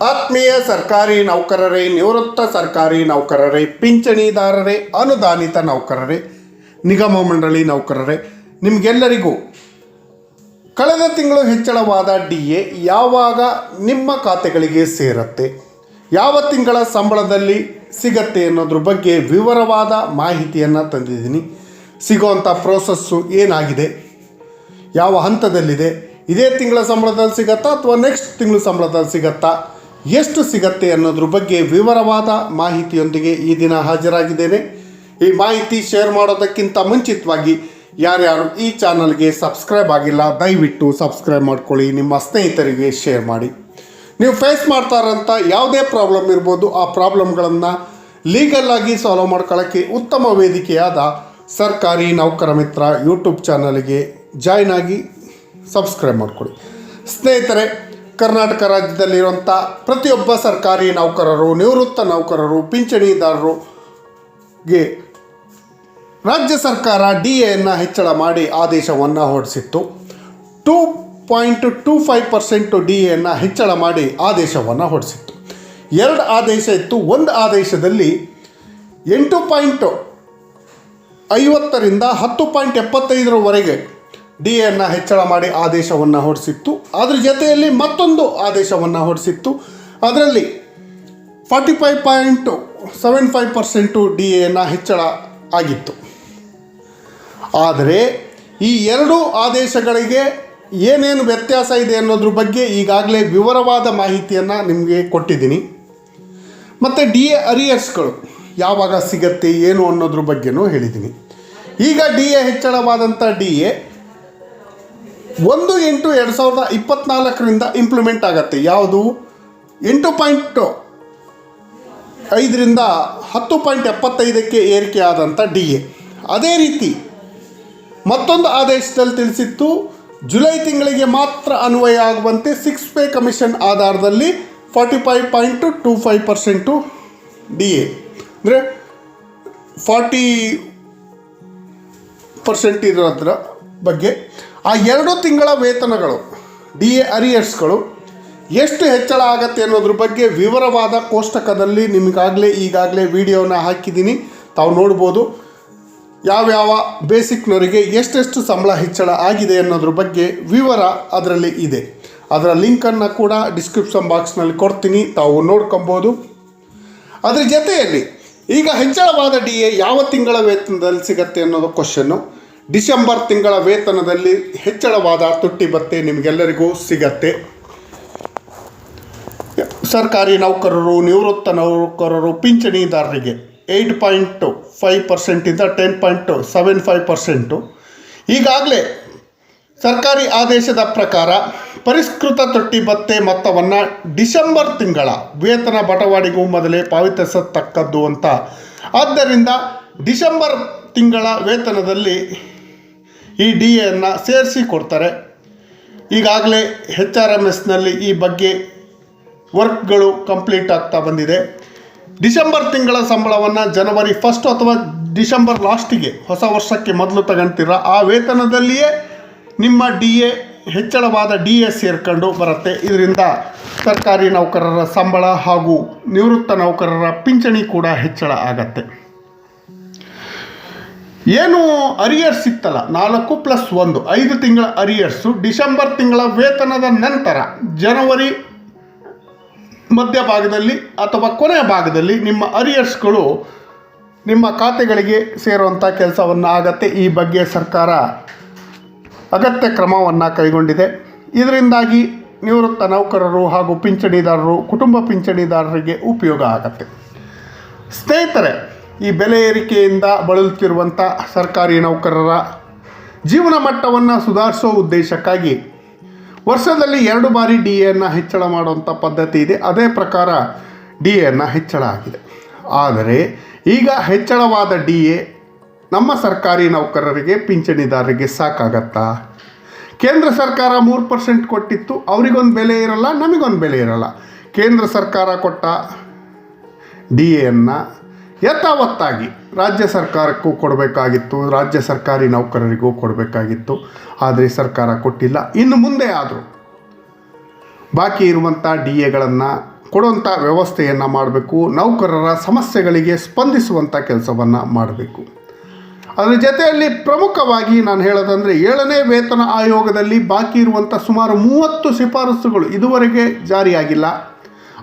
ಆತ್ಮೀಯ ಸರ್ಕಾರಿ ನೌಕರರೇ, ನಿವೃತ್ತ ಸರ್ಕಾರಿ ನೌಕರರೇ, ಪಿಂಚಣಿದಾರರೇ, ಅನುದಾನಿತ ನೌಕರರೇ, ನಿಗಮ ಮಂಡಳಿ ನೌಕರರೇ, ನಿಮಗೆಲ್ಲರಿಗೂ ಕಳೆದ ತಿಂಗಳು ಹೆಚ್ಚಳವಾದ ಡಿ ಎ ಯಾವಾಗ ನಿಮ್ಮ ಖಾತೆಗಳಿಗೆ ಸೇರುತ್ತೆ? ಯಾವ ತಿಂಗಳ ಸಂಬಳದಲ್ಲಿ ಸಿಗತ್ತೆ ಅನ್ನೋದ್ರ ಬಗ್ಗೆ ವಿವರವಾದ ಮಾಹಿತಿಯನ್ನು ತಂದಿದ್ದೀನಿ. ಸಿಗೋವಂಥ ಪ್ರೋಸೆಸ್ಸು ಏನಾಗಿದೆ? ಯಾವ ಹಂತದಲ್ಲಿದೆ? ಇದೇ ತಿಂಗಳ ಸಂಬಳದಲ್ಲಿ ಸಿಗತ್ತಾ ಅಥವಾ ನೆಕ್ಸ್ಟ್ ತಿಂಗಳ ಸಂಬಳದಲ್ಲಿ ಸಿಗತ್ತಾ? ಎಷ್ಟು ಸಿಗತ್ತೆ ಅನ್ನೋದ್ರ ಬಗ್ಗೆ ವಿವರವಾದ ಮಾಹಿತಿಯೊಂದಿಗೆ ಈ ದಿನ ಹಾಜರಾಗಿದ್ದೇನೆ. ಈ ಮಾಹಿತಿ ಶೇರ್ ಮಾಡೋದಕ್ಕಿಂತ ಮುಂಚಿತವಾಗಿ ಯಾರ್ಯಾರು ಈ ಚಾನಲ್ಗೆ ಸಬ್ಸ್ಕ್ರೈಬ್ ಆಗಿಲ್ಲ, ದಯವಿಟ್ಟು ಸಬ್ಸ್ಕ್ರೈಬ್ ಮಾಡ್ಕೊಳ್ಳಿ, ನಿಮ್ಮ ಸ್ನೇಹಿತರಿಗೆ ಶೇರ್ ಮಾಡಿ. ನೀವು ಫೇಸ್ ಮಾಡ್ತಾ ಇರೋಂಥ ಯಾವುದೇ ಪ್ರಾಬ್ಲಮ್ ಇರ್ಬೋದು, ಆ ಪ್ರಾಬ್ಲಮ್ಗಳನ್ನು ಲೀಗಲ್ ಆಗಿ ಸಾಲ್ವ್ ಮಾಡ್ಕೊಳ್ಳೋಕ್ಕೆ ಉತ್ತಮ ವೇದಿಕೆಯಾದ ಸರ್ಕಾರಿ ನೌಕರ ಮಿತ್ರ ಯೂಟ್ಯೂಬ್ ಚಾನಲ್ಗೆ ಜಾಯ್ನ್ ಆಗಿ ಸಬ್ಸ್ಕ್ರೈಬ್ ಮಾಡಿಕೊಡಿ. ಸ್ನೇಹಿತರೆ, ಕರ್ನಾಟಕ ರಾಜ್ಯದಲ್ಲಿರುವಂಥ ಪ್ರತಿಯೊಬ್ಬ ಸರ್ಕಾರಿ ನೌಕರರು, ನಿವೃತ್ತ ನೌಕರರು, ಪಿಂಚಣಿದಾರರುಗೆ ರಾಜ್ಯ ಸರ್ಕಾರ ಡಿ ಎನ್ನು ಹೆಚ್ಚಳ ಮಾಡಿ ಆದೇಶವನ್ನು ಹೊರಡಿಸಿತ್ತು. Two point two five percent D ಎನ್ನು ಹೆಚ್ಚಳ ಮಾಡಿ ಆದೇಶವನ್ನು ಹೊರಡಿಸಿತ್ತು. ಎರಡು ಆದೇಶ ಇತ್ತು. ಒಂದು ಆದೇಶದಲ್ಲಿ ಎಂಟು ಪಾಯಿಂಟು ಐವತ್ತರಿಂದ ಹತ್ತು ಪಾಯಿಂಟ್ ಎಪ್ಪತ್ತೈದರವರೆಗೆ ಡಿ ಎನ್ನು ಹೆಚ್ಚಳ ಮಾಡಿ ಆದೇಶವನ್ನು ಹೊರಡಿಸಿತ್ತು ಅದರ ಜೊತೆಯಲ್ಲಿ ಮತ್ತೊಂದು ಆದೇಶವನ್ನು ಹೊರಡಿಸಿತ್ತು ಅದರಲ್ಲಿ forty five point seven five percent D ಎನ್ನು ಹೆಚ್ಚಳ ಆಗಿತ್ತು. ಆದರೆ ಈ ಎರಡು ಆದೇಶಗಳಿಗೆ ಏನೇನು ವ್ಯತ್ಯಾಸ ಇದೆ ಅನ್ನೋದ್ರ ಬಗ್ಗೆ ಈಗಾಗಲೇ ವಿವರವಾದ ಮಾಹಿತಿಯನ್ನು ನಿಮಗೆ ಕೊಟ್ಟಿದ್ದೀನಿ. ಮತ್ತು ಡಿ ಎ ಅರಿಯರ್ಸ್ಗಳು ಯಾವಾಗ ಸಿಗತ್ತೆ, ಏನು ಅನ್ನೋದ್ರ ಬಗ್ಗೆನೂ ಹೇಳಿದ್ದೀನಿ. ಈಗ ಡಿ ಎ ಹೆಚ್ಚಳವಾದಂಥ ಡಿ ಎ ಒಂದು ಎಂಟು ಎರಡು ಸಾವಿರದ ಇಪ್ಪತ್ನಾಲ್ಕರಿಂದ ಇಂಪ್ಲಿಮೆಂಟ್ ಆಗತ್ತೆ. ಯಾವುದು? ಎಂಟು ಪಾಯಿಂಟ್ ಐದರಿಂದ ಹತ್ತು ಪಾಯಿಂಟ್ ಎಪ್ಪತ್ತೈದಕ್ಕೆ ಏರಿಕೆ ಆದಂಥ ಡಿ ಎ ಅದೇ ರೀತಿ ಮತ್ತೊಂದು ಆದೇಶದಲ್ಲಿ ತಿಳಿಸಿತ್ತು, ಜುಲೈ ತಿಂಗಳಿಗೆ ಮಾತ್ರ ಅನ್ವಯ ಆಗುವಂತೆ ಸಿಕ್ಸ್ ಪೇ ಕಮಿಷನ್ ಆಧಾರದಲ್ಲಿ forty five point two five percent D A ಅಂದರೆ ಫಾರ್ಟಿ ಪರ್ಸೆಂಟ್ ಇರೋದ್ರ ಬಗ್ಗೆ ಆ ಎರಡು ತಿಂಗಳ ವೇತನಗಳು ಡಿ ಎ ಅರಿಯರ್ಸ್ಗಳು ಎಷ್ಟು ಹೆಚ್ಚಳ ಆಗತ್ತೆ ಅನ್ನೋದ್ರ ಬಗ್ಗೆ ವಿವರವಾದ ಕೋಷ್ಟಕದಲ್ಲಿ ನಿಮಗಾಗಲೇ ಈಗಾಗಲೇ ವಿಡಿಯೋನ ಹಾಕಿದ್ದೀನಿ. ತಾವು ನೋಡ್ಬೋದು ಯಾವ್ಯಾವ ಬೇಸಿಕ್ನವರಿಗೆ ಎಷ್ಟೆಷ್ಟು ಸಂಬಳ ಹೆಚ್ಚಳ ಆಗಿದೆ ಅನ್ನೋದ್ರ ಬಗ್ಗೆ ವಿವರ ಅದರಲ್ಲಿ ಇದೆ. ಅದರ ಲಿಂಕನ್ನು ಕೂಡ ಡಿಸ್ಕ್ರಿಪ್ಷನ್ ಬಾಕ್ಸ್ನಲ್ಲಿ ಕೊಡ್ತೀನಿ, ತಾವು ನೋಡ್ಕೊಬೋದು. ಅದರ ಜೊತೆಯಲ್ಲಿ ಈಗ ಹೆಚ್ಚಳವಾದ ಡಿ ಎ ಯಾವ ತಿಂಗಳ ವೇತನದಲ್ಲಿ ಸಿಗತ್ತೆ ಅನ್ನೋದು ಕ್ವಶನ್ನು ಡಿಸೆಂಬರ್ ತಿಂಗಳ ವೇತನದಲ್ಲಿ ಹೆಚ್ಚಳವಾದ ತುಟ್ಟಿ ಭತ್ತೆ ನಿಮಗೆಲ್ಲರಿಗೂ ಸಿಗತ್ತೆ. ಸರ್ಕಾರಿ ನೌಕರರು, ನಿವೃತ್ತ ನೌಕರರು, ಪಿಂಚಣಿದಾರರಿಗೆ eight point five ಪರ್ಸೆಂಟಿಂದ ten point seven five percent ಈಗಾಗಲೇ ಸರ್ಕಾರಿ ಆದೇಶದ ಪ್ರಕಾರ ಪರಿಷ್ಕೃತ ತೊಟ್ಟಿ ಭತ್ತೆ ಮೊತ್ತವನ್ನು ಡಿಸೆಂಬರ್ ತಿಂಗಳ ವೇತನ ಬಟವಾಡಿಗೂ ಮೊದಲೇ ಪಾವತಿಸತಕ್ಕದ್ದು ಅಂತ. ಆದ್ದರಿಂದ ಡಿಸೆಂಬರ್ ತಿಂಗಳ ವೇತನದಲ್ಲಿ ಈ ಡಿ ಎನ್ನು ಸೇರಿಸಿ ಕೊಡ್ತಾರೆ. ಈಗಾಗಲೇ ಹೆಚ್ ಆರ್ ಎಂ ಎಸ್ನಲ್ಲಿ ಈ ಬಗ್ಗೆ ವರ್ಕ್ಗಳು ಕಂಪ್ಲೀಟ್ ಆಗ್ತಾ ಬಂದಿದೆ. ಡಿಸೆಂಬರ್ ತಿಂಗಳ ಸಂಬಳವನ್ನು ಜನವರಿ ಫಸ್ಟ್ ಅಥವಾ ಡಿಸೆಂಬರ್ ಲಾಸ್ಟಿಗೆ ಹೊಸ ವರ್ಷಕ್ಕೆ ಮೊದಲು ತಗೊಂತೀರ? ಆ ವೇತನದಲ್ಲಿಯೇ ನಿಮ್ಮ ಡಿ ಎ ಹೆಚ್ಚಳವಾದ ಡಿ ಎ ಸೇರ್ಕೊಂಡು ಬರುತ್ತೆ. ಇದರಿಂದ ಸರ್ಕಾರಿ ನೌಕರರ ಸಂಬಳ ಹಾಗೂ ನಿವೃತ್ತ ನೌಕರರ ಪಿಂಚಣಿ ಕೂಡ ಹೆಚ್ಚಳ ಆಗತ್ತೆ. ಏನು ಅರಿಯರ್ಸ್ ಇತ್ತಲ್ಲ? ನಾಲ್ಕು ಪ್ಲಸ್ ಒಂದು. ಐದು ತಿಂಗಳ ಅರಿಯರ್ಸು ಡಿಸೆಂಬರ್ ತಿಂಗಳ ವೇತನದ ನಂತರ ಜನವರಿ ಮಧ್ಯಭಾಗದಲ್ಲಿ ಅಥವಾ ಕೊನೆಯ ಭಾಗದಲ್ಲಿ ನಿಮ್ಮ ಅರಿಯರ್ಸ್ಗಳು ನಿಮ್ಮ ಖಾತೆಗಳಿಗೆ ಸೇರುವಂಥ ಕೆಲಸವನ್ನು ಆಗತ್ತೆ ಈ ಬಗ್ಗೆ ಸರ್ಕಾರ ಅಗತ್ಯ ಕ್ರಮವನ್ನು ಕೈಗೊಂಡಿದೆ. ಇದರಿಂದಾಗಿ ನಿವೃತ್ತ ನೌಕರರು ಹಾಗೂ ಪಿಂಚಣಿದಾರರು, ಕುಟುಂಬ ಪಿಂಚಣಿದಾರರಿಗೆ ಉಪಯೋಗ ಆಗತ್ತೆ. ಸ್ನೇಹಿತರೆ ಈ ಬೆಲೆ ಏರಿಕೆಯಿಂದ ಬಳಲುತ್ತಿರುವಂಥ ಸರ್ಕಾರಿ ನೌಕರರ ಜೀವನ ಮಟ್ಟವನ್ನು ಸುಧಾರಿಸೋ ಉದ್ದೇಶಕ್ಕಾಗಿ ವರ್ಷದಲ್ಲಿ ಎರಡು ಬಾರಿ ಡಿ ಎನ್ನು ಹೆಚ್ಚಳ ಮಾಡುವಂಥ ಪದ್ಧತಿ ಇದೆ. ಅದೇ ಪ್ರಕಾರ ಡಿ ಎನ್ನು ಹೆಚ್ಚಳ ಆಗಿದೆ. ಆದರೆ ಈಗ ಹೆಚ್ಚಳವಾದ ಡಿ ಎ ನಮ್ಮ ಸರ್ಕಾರಿ ನೌಕರರಿಗೆ, ಪಿಂಚಣಿದಾರರಿಗೆ ಸಾಕಾಗತ್ತಾ? ಕೇಂದ್ರ ಸರ್ಕಾರ ಮೂರು ಪರ್ಸೆಂಟ್ ಕೊಟ್ಟಿತ್ತು, ಅವರಿಗೊಂದು ಬೆಲೆ ಇರಲ್ಲ, ನಮಗೊಂದು ಬೆಲೆ ಇರಲ್ಲ. ಕೇಂದ್ರ ಸರ್ಕಾರ ಕೊಟ್ಟ ಡಿ ಎನ್ನು ಯಥಾವತ್ತಾಗಿ ರಾಜ್ಯ ಸರ್ಕಾರಕ್ಕೂ ಕೊಡಬೇಕಾಗಿತ್ತು, ರಾಜ್ಯ ಸರ್ಕಾರಿ ನೌಕರರಿಗೂ ಕೊಡಬೇಕಾಗಿತ್ತು. ಆದರೆ ಸರ್ಕಾರ ಕೊಟ್ಟಿಲ್ಲ. ಇನ್ನು ಮುಂದೆ ಆದರೂ ಬಾಕಿ ಇರುವಂಥ ಡಿ ಎಗಳನ್ನು ಕೊಡುವಂಥ ವ್ಯವಸ್ಥೆಯನ್ನು ಮಾಡಬೇಕು, ನೌಕರರ ಸಮಸ್ಯೆಗಳಿಗೆ ಸ್ಪಂದಿಸುವಂಥ ಕೆಲಸವನ್ನು ಮಾಡಬೇಕು. ಅದರ ಜೊತೆಯಲ್ಲಿ ಪ್ರಮುಖವಾಗಿ ನಾನು ಹೇಳೋದಂದರೆ ಏಳನೇ ವೇತನ ಆಯೋಗದಲ್ಲಿ ಬಾಕಿ ಇರುವಂಥ ಸುಮಾರು ಮೂವತ್ತು ಶಿಫಾರಸುಗಳು ಇದುವರೆಗೆ ಜಾರಿಯಾಗಿಲ್ಲ.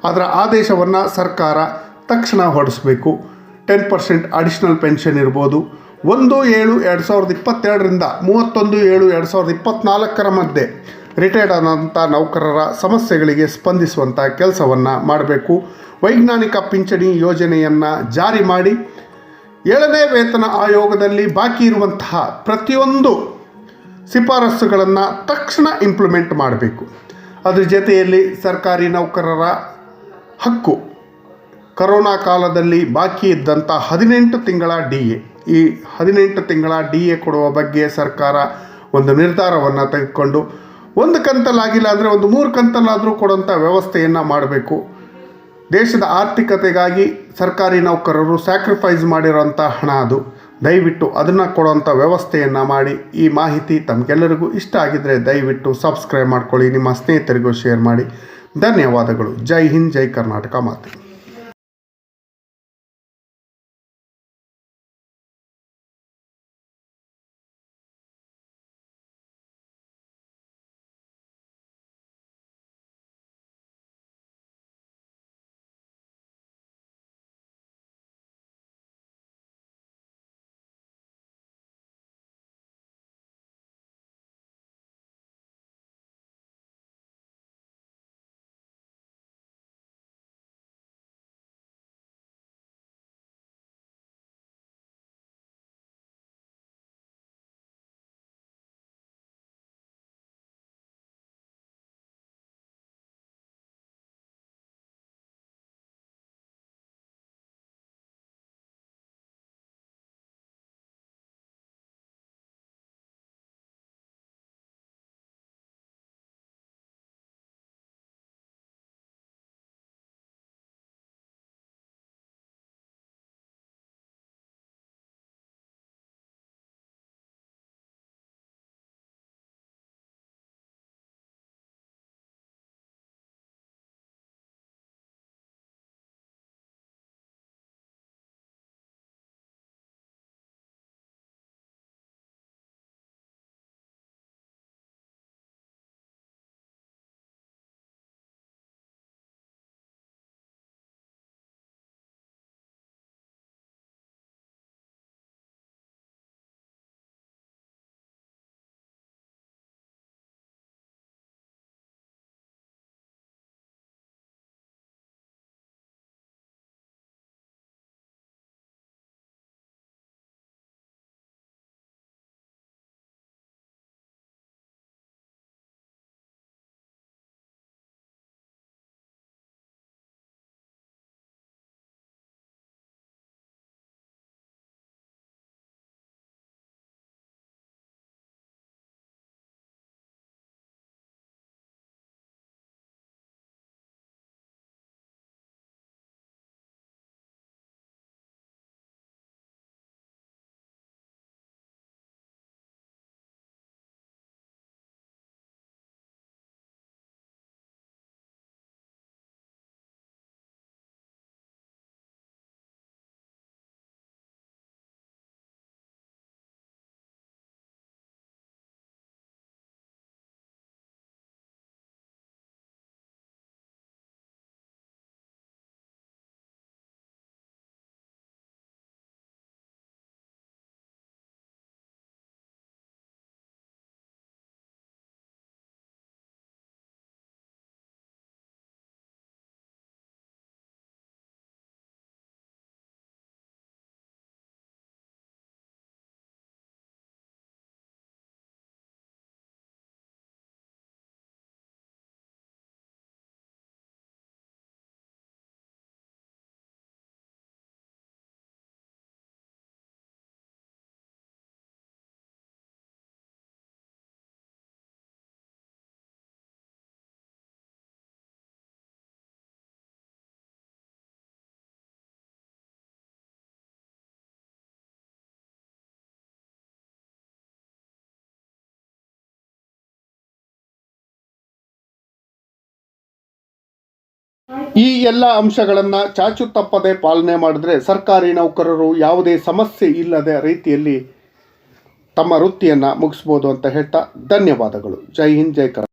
ಅದರ ಆದೇಶವನ್ನು ಸರ್ಕಾರ ತಕ್ಷಣ ಹೊರಡಿಸಬೇಕು. ಟೆನ್ ಪರ್ಸೆಂಟ್ ಅಡಿಷ್ನಲ್ ಪೆನ್ಷನ್ ಇರ್ಬೋದು. ಒಂದು ಏಳು ಎರಡು ಸಾವಿರದ ಇಪ್ಪತ್ತೆರಡರಿಂದ ಮೂವತ್ತೊಂದು ಏಳು ಎರಡು ಸಾವಿರದ ಇಪ್ಪತ್ತ್ನಾಲ್ಕರ ಮಧ್ಯೆ ರಿಟೈರ್ಡ್ ಆದಂಥ ನೌಕರರ ಸಮಸ್ಯೆಗಳಿಗೆ ಸ್ಪಂದಿಸುವಂಥ ಕೆಲಸವನ್ನು ಮಾಡಬೇಕು. ವೈಜ್ಞಾನಿಕ ಪಿಂಚಣಿ ಯೋಜನೆಯನ್ನು ಜಾರಿ ಮಾಡಿ ಏಳನೇ ವೇತನ ಆಯೋಗದಲ್ಲಿ ಬಾಕಿ ಇರುವಂತಹ ಪ್ರತಿಯೊಂದು ಶಿಫಾರಸುಗಳನ್ನು ತಕ್ಷಣ ಇಂಪ್ಲಿಮೆಂಟ್ ಮಾಡಬೇಕು. ಅದ್ರ ಜೊತೆಯಲ್ಲಿ ಸರ್ಕಾರಿ ನೌಕರರ ಹಕ್ಕು ಕರೋನಾ ಕಾಲದಲ್ಲಿ ಬಾಕಿ ಇದ್ದಂಥ ಹದಿನೆಂಟು ತಿಂಗಳ ಡಿ ಎ ಈ ಹದಿನೆಂಟು ತಿಂಗಳ ಡಿ ಎ ಕೊಡುವ ಬಗ್ಗೆ ಸರ್ಕಾರ ಒಂದು ನಿರ್ಧಾರವನ್ನು ತೆಗೆದುಕೊಂಡು ಒಂದು ಕಂತಲ್ಲಾಗಿಲ್ಲ ಅಂದರೆ ಒಂದು ಮೂರು ಕಂತಲ್ಲಾದರೂ ಕೊಡೋಂಥ ವ್ಯವಸ್ಥೆಯನ್ನು ಮಾಡಬೇಕು. ದೇಶದ ಆರ್ಥಿಕತೆಗಾಗಿ ಸರ್ಕಾರಿ ನೌಕರರು ಸ್ಯಾಕ್ರಿಫೈಸ್ ಮಾಡಿರೋಂಥ ಹಣ ಅದು. ದಯವಿಟ್ಟು ಅದನ್ನು ಕೊಡೋಂಥ ವ್ಯವಸ್ಥೆಯನ್ನು ಮಾಡಿ. ಈ ಮಾಹಿತಿ ತಮಗೆಲ್ಲರಿಗೂ ಇಷ್ಟ ಆಗಿದ್ದರೆ ದಯವಿಟ್ಟು ಸಬ್ಸ್ಕ್ರೈಬ್ ಮಾಡ್ಕೊಳ್ಳಿ, ನಿಮ್ಮ ಸ್ನೇಹಿತರಿಗೂ ಶೇರ್ ಮಾಡಿ. ಧನ್ಯವಾದಗಳು. ಜೈ ಹಿಂದ್, ಜೈ ಕರ್ನಾಟಕ ಮಾತೆ. ಈ ಎಲ್ಲ ಅಂಶಗಳನ್ನು ಚಾಚು ತಪ್ಪದೆ ಪಾಲನೆ ಮಾಡಿದ್ರೆ ಸರ್ಕಾರಿ ನೌಕರರು ಯಾವುದೇ ಸಮಸ್ಯೆ ಇಲ್ಲದ ರೀತಿಯಲ್ಲಿ ತಮ್ಮ ವೃತ್ತಿಯನ್ನು ಮುಗಿಸ್ಬೋದು ಅಂತ ಹೇಳ್ತಾ ಧನ್ಯವಾದಗಳು. ಜೈ ಹಿಂದ್, ಜೈ ಕರ್ನಾಟಕ.